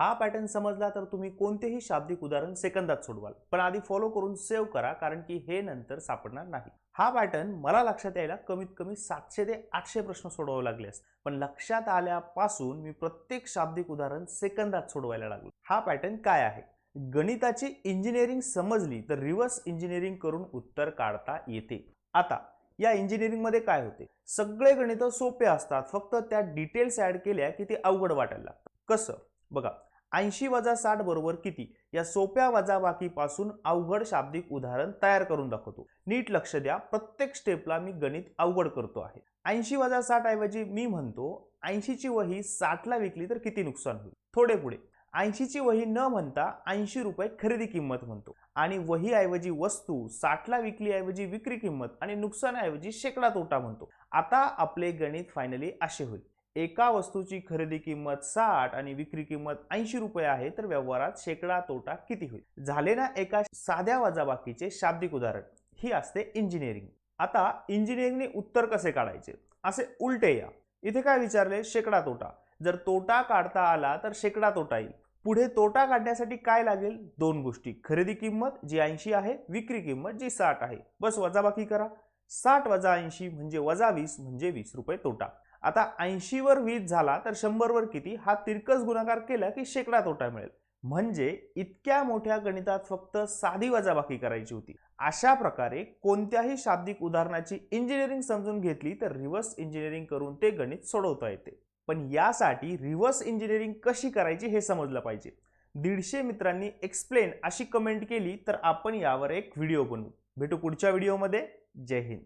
हा पॅटर्न समजला तर तुम्ही कोणतेही शाब्दिक उदाहरण सेकंदात सोडवाल. पण आधी फॉलो करून सेव्ह करा कारण की हे नंतर सापडणार नाही. हा पॅटर्न मला लक्षात यायला कमीत कमी सातशे ते आठशे प्रश्न सोडवावे लागले असते. पण लक्षात आल्यापासून मी प्रत्येक शाब्दिक उदाहरण सेकंदात सोडवायला लागलो. हा पॅटर्न काय आहे? गणिताची इंजिनिअरिंग समजली तर रिव्हर्स इंजिनिअरिंग करून उत्तर काढता येते. आता या इंजिनिअरिंगमध्ये काय होते? सगळे गणित सोपे असतात फक्त त्या डिटेल्स ऍड केल्या की ते अवघड वाटायला लागतात कसं? बघा ऐंशी वजा साठ बरोबर किती? या सोप्या वजाबाकीपासून अवघड शाब्दिक उदाहरण तयार करून दाखवतो. नीट लक्ष द्या. प्रत्येक स्टेपला मी गणित अवघड करतो आहे. ऐंशी वजा साठ ऐवजी मी म्हणतो ऐंशीची वही साठला विकली तर किती नुकसान होईल? थोडे पुढे. ऐंशीची वही न म्हणता ऐंशी रुपये खरेदी किंमत म्हणतो. आणि वही ऐवजी वस्तू साठला विकली ऐवजी विक्री किंमत आणि नुकसानाऐवजी शेकडा तोटा म्हणतो. आता आपले गणित फायनली असे होईल. एका वस्तूची खरेदी किंमत साठ आणि विक्री किंमत ऐंशी रुपये आहे तर व्यवहारात शेकडा तोटा किती होईल? झाले ना एका साध्या वजाबाकीचे शाब्दिक उदाहरण. ही असते इंजिनिअरिंग आता इंजिनिअरिंगने उत्तर कसे काढायचे? असे उलटे या. इथे काय विचारले? शेकडा तोटा. जर तोटा काढता आला तर शेकडा तोटा येईल. पुढे तोटा काढण्यासाठी काय लागेल? दोन गोष्टी. खरेदी किंमत जी ऐंशी आहे विक्री किंमत जी साठ आहे. बस वजाबाकी करा. साठ वजा ऐंशी म्हणजे वजा वीस म्हणजे वीस रुपये तोटा. आता ऐंशीवर वीस झाला तर शंभरवर किती? हा तिरकस गुणाकार केला की शेकडा तोटा मिळेल. म्हणजे इतक्या मोठ्या गणितात फक्त साधी वजाबाकी करायची होती. अशा प्रकारे कोणत्याही शाब्दिक उदाहरणाची इंजिनिअरिंग समजून घेतली तर रिव्हर्स इंजिनिअरिंग करून ते गणित सोडवता येते. पण यासाठी रिव्हर्स इंजिनिअरिंग कशी करायची हे समजलं पाहिजे. दीडशे मित्रांनी एक्सप्लेन अशी कमेंट केली तर आपण यावर एक व्हिडिओ बनवू. भेटू पुढच्या व्हिडिओमध्ये जय हिंद.